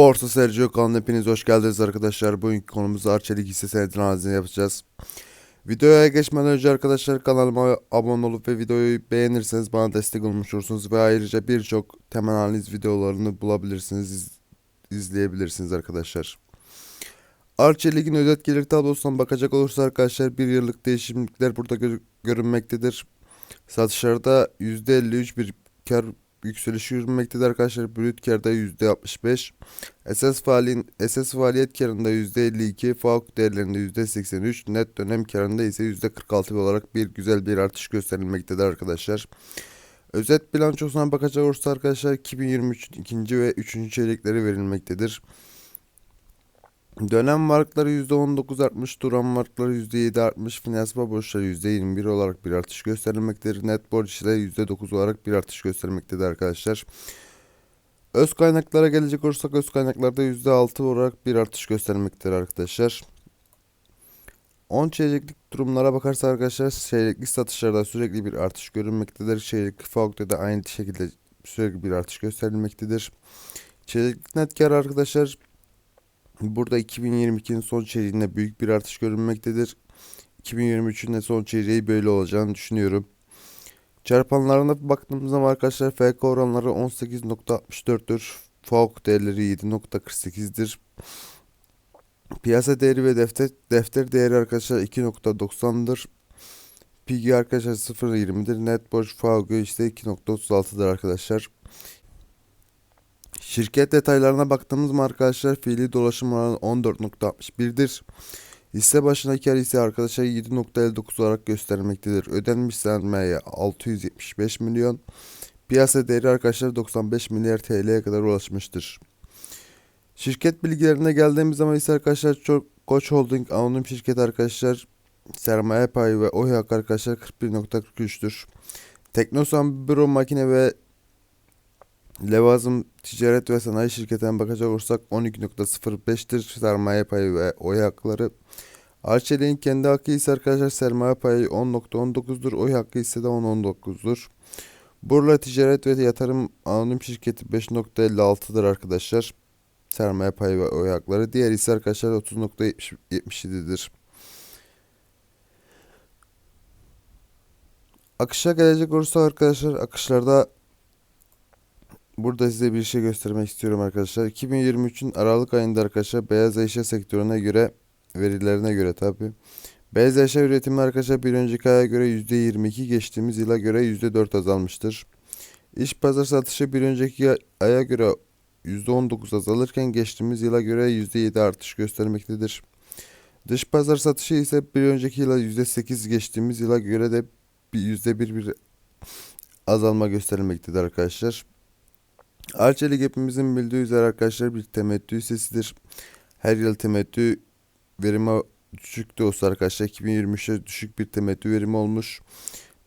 Borsa Sergio kanalına hepiniz hoş geldiniz arkadaşlar. Bugünkü konumuz Arçelik hisse senedi analizini yapacağız. Videoya geçmeden önce arkadaşlar kanalıma abone olup ve videoyu beğenirseniz bana destek olmuş olursunuz. Ve ayrıca birçok temel analiz videolarını bulabilirsiniz, iz- izleyebilirsiniz arkadaşlar. Arçelik'in özet gelir tablosuna bakacak olursa arkadaşlar bir yıllık değişimlikler burada gö- görünmektedir. Satışlarda %53 bir kar yükselişi görünmektedir arkadaşlar. Brüt karda %65. Esas faaliyet karında %52, FAUK değerlerinde %83, net dönem karında ise %46 olarak bir güzel bir artış gösterilmektedir arkadaşlar. Özet bilançosuna bakacak olursa arkadaşlar 2023'ün ikinci ve üçüncü çeyrekleri verilmektedir. Dönem varlıkları %19 artmış, duran varlıkları %7 artmış, finansman borçları %21 olarak bir artış gösterilmektedir. Net borç ile %9 olarak bir artış göstermektedir arkadaşlar. Öz kaynaklara gelecek olursak öz kaynaklarda %6 olarak bir artış göstermektedir arkadaşlar. 10 çeyreklik durumlara bakarsak arkadaşlar çeyreklik satışlarda sürekli bir artış görünmektedir. Çeyreklik FAUK'ta da aynı şekilde sürekli bir artış gösterilmektedir. Çeyreklik net kar arkadaşlar Burada 2022'nin son çeyreğinde büyük bir artış görünmektedir. 2023'ün de son çeyreği böyle olacağını düşünüyorum. Çarpanlarına baktığımız zaman arkadaşlar FK oranları 18.64'tür. FAUK değerleri 7.48'dir. Piyasa değeri ve defter, defter değeri arkadaşlar 2.90'dır. PG arkadaşlar 0.20'dir. Net borç FAUK işte 2.36'dır arkadaşlar. Şirket detaylarına baktığımız zaman arkadaşlar fiili dolaşım oranı 14.61'dir. Hisse başına kar ise arkadaşlar 7.59 olarak göstermektedir. Ödenmiş sermaye 675 milyon. Piyasa değeri arkadaşlar 95 milyar TL'ye kadar ulaşmıştır. Şirket bilgilerine geldiğimiz zaman ise arkadaşlar çok Koç Holding anonim şirket arkadaşlar sermaye payı ve OHAK arkadaşlar 41.43'tür. Teknosan Büro Makine ve Levazım Ticaret ve Sanayi Şirketi'ne bakacak olursak 12.05'tir sermaye payı ve oy hakları. Arçelik'in kendi hakkı ise arkadaşlar sermaye payı 10.19'dur. Oy hakkı ise de 10.19'dur. Burla Ticaret ve Yatırım Anonim Şirketi 5.56'dır arkadaşlar. Sermaye payı ve oy hakları. Diğer ise arkadaşlar 30.77'dir. Akışa gelecek olursa arkadaşlar akışlarda Burada size bir şey göstermek istiyorum arkadaşlar. 2023'ün Aralık ayında arkadaşlar beyaz eşya sektörüne göre verilerine göre tabi. Beyaz eşya üretimi arkadaşlar bir önceki aya göre %22 geçtiğimiz yıla göre %4 azalmıştır. İş pazar satışı bir önceki aya göre %19 azalırken geçtiğimiz yıla göre %7 artış göstermektedir. Dış pazar satışı ise bir önceki yıla %8 geçtiğimiz yıla göre de %1 bir azalma gösterilmektedir arkadaşlar. Arçelik hepimizin bildiği üzere arkadaşlar bir temettü hissesidir. Her yıl temettü verimi düşük de olsa arkadaşlar 2023'te düşük bir temettü verimi olmuş.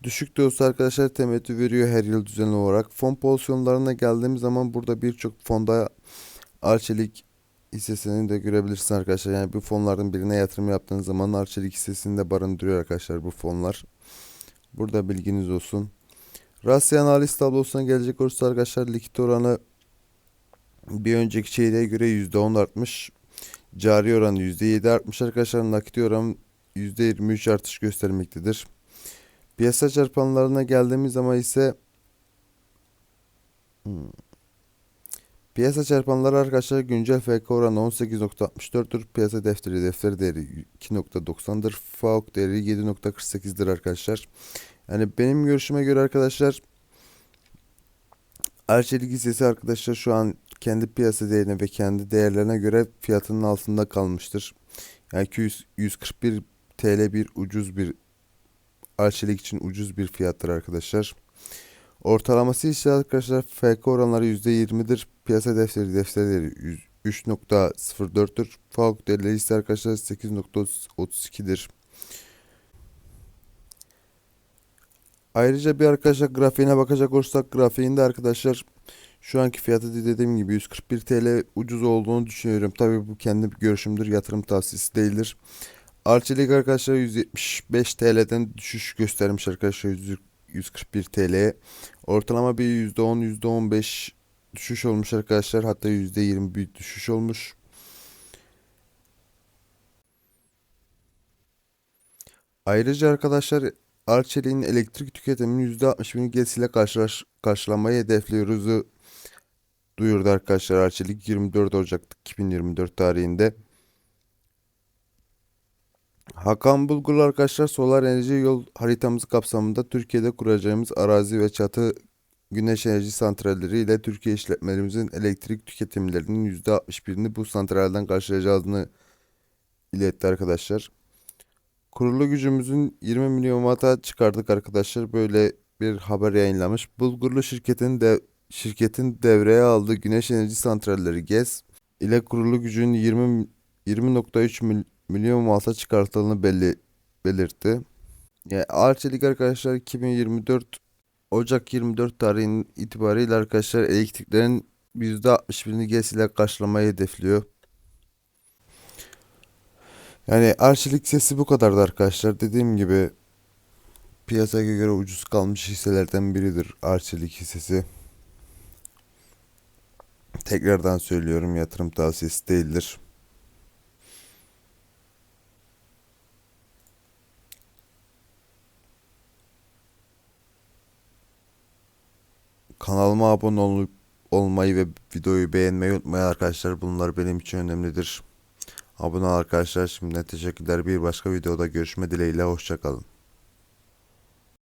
Düşük de olsa arkadaşlar temettü veriyor her yıl düzenli olarak. Fon pozisyonlarına geldiğimiz zaman burada birçok fonda Arçelik hissesini de görebilirsiniz arkadaşlar. Yani bu fonların birine yatırım yaptığınız zaman Arçelik hissesini de barındırıyor arkadaşlar bu fonlar. Burada bilginiz olsun. Rasya analiz tablosuna gelecek olursa arkadaşlar likit oranı bir önceki çeyreğe göre %10 artmış. Cari oranı %7 artmış arkadaşlar. Nakit oranı %23 artış göstermektedir. Piyasa çarpanlarına geldiğimiz zaman ise hmm. Piyasa çarpanları arkadaşlar güncel FK oranı 18.64'tür. Piyasa defteri defter değeri 2.90'dır. FAUK değeri 7.48'dir arkadaşlar. Yani benim görüşüme göre arkadaşlar Arçelik hissesi arkadaşlar şu an kendi piyasa değerine ve kendi değerlerine göre fiyatının altında kalmıştır. Yani 200, 141 TL bir ucuz bir Arçelik için ucuz bir fiyattır arkadaşlar. Ortalaması ise arkadaşlar FK oranları %20'dir. Piyasa defteri defterleri 3.04'tür. FAUK değerleri ise arkadaşlar 8.32'dir. Ayrıca bir arkadaşlar grafiğine bakacak olursak grafiğinde arkadaşlar şu anki fiyatı dediğim gibi 141 TL ucuz olduğunu düşünüyorum. Tabi bu kendi görüşümdür. Yatırım tavsiyesi değildir. Arçelik arkadaşlar 175 TL'den düşüş göstermiş arkadaşlar 141 TL'ye. Ortalama bir %10 %15 düşüş olmuş arkadaşlar. Hatta %20 bir düşüş olmuş. Ayrıca arkadaşlar Arçelik'in elektrik tüketiminin %60'ını GES karşılaş, karşılamayı hedefliyoruz duyurdu arkadaşlar Arçelik 24 Ocak 2024 tarihinde. Hakan Bulgurlu arkadaşlar solar enerji yol haritamız kapsamında Türkiye'de kuracağımız arazi ve çatı güneş enerji santralleri ile Türkiye işletmelerimizin elektrik tüketimlerinin %61'ini bu santralden karşılayacağını iletti arkadaşlar. Kurulu gücümüzün 20 milyon watt'a çıkardık arkadaşlar. Böyle bir haber yayınlamış. Bulgurlu şirketin de şirketin devreye aldığı güneş enerji santralleri GES ile kurulu gücün 20 20.3 mil- milyon watt'a çıkartıldığını belli belirtti. Yani Arçelik arkadaşlar 2024 Ocak 24 tarihinin itibariyle arkadaşlar elektriklerin %61'ini GES ile karşılamayı hedefliyor. Yani Arçelik sesi bu kadardı arkadaşlar. Dediğim gibi piyasaya göre ucuz kalmış hisselerden biridir Arçelik hissesi. Tekrardan söylüyorum yatırım tavsiyesi değildir. Kanalıma abone olup olmayı ve videoyu beğenmeyi unutmayın arkadaşlar. Bunlar benim için önemlidir. Abone arkadaşlar. Şimdiden teşekkürler. Bir başka videoda görüşme dileğiyle. Hoşçakalın.